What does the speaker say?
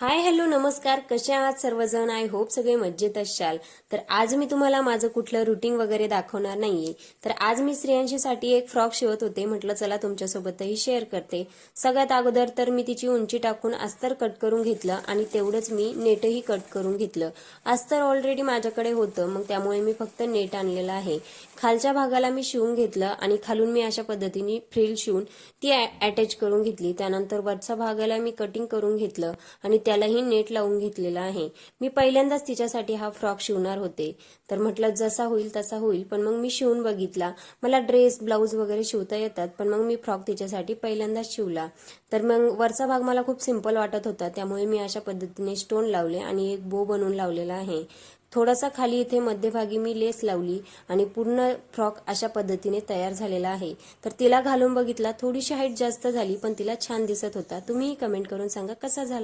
Hi hello नमस्कार. कसे आहात सर्वजण? आय होप सगळे मज्जेत असाल. तर आज मी तुम्हाला माझं कुठलं रुटीन वगैरे दाखवणार नाहीये. तर आज मी स्त्रियांशीसाठी एक फ्रॉक शिवत होते. म्हटलं चला तुमच्यासोबतही शेअर करते. सगळ्यात अगोदर तर मी तिची उंची टाकून अस्तर कट करून घेतलं आणि तेवढंच मी नेटही कट करून घेतलं. अस्तर ऑलरेडी माझ्याकडे होतं. मग त्यामुळे मी फक्त नेट आणलेलं आहे. खालच्या भागाला मी शिवून घेतलं आणि खालून मी अशा पद्धतीने फ्रिल शिवून ती अटॅच करून घेतली. त्यानंतर वरच्या भागाला मी कटिंग करून घेतलं आणि त्यालाही नेट लावून घेतलेला आहे. मी पहिल्यांदाच तिच्यासाठी हा फ्रॉक शिवणार होते. तर म्हटलं जसा होईल तसा होईल. पण मग मी शिवून बघितला. मला ड्रेस ब्लाऊज वगैरे शिवता येतात पण मग मी फ्रॉक तिच्यासाठी पहिल्यांदाच शिवला. तर मग वरचा भाग मला खूप सिंपल वाटत होता. त्यामुळे मी अशा पद्धतीने स्टोन लावले आणि एक बो बनवून लावलेला आहे. थोडासा खाली इथे मध्यभागी मी लेस लावली आणि पूर्ण फ्रॉक अशा पद्धतीने तयार झालेला आहे. तर तिला घालून बघितला. थोडीशी हाईट जास्त झाली पण तिला छान दिसत होता. तुम्हीही कमेंट करून सांगा कसा झाला.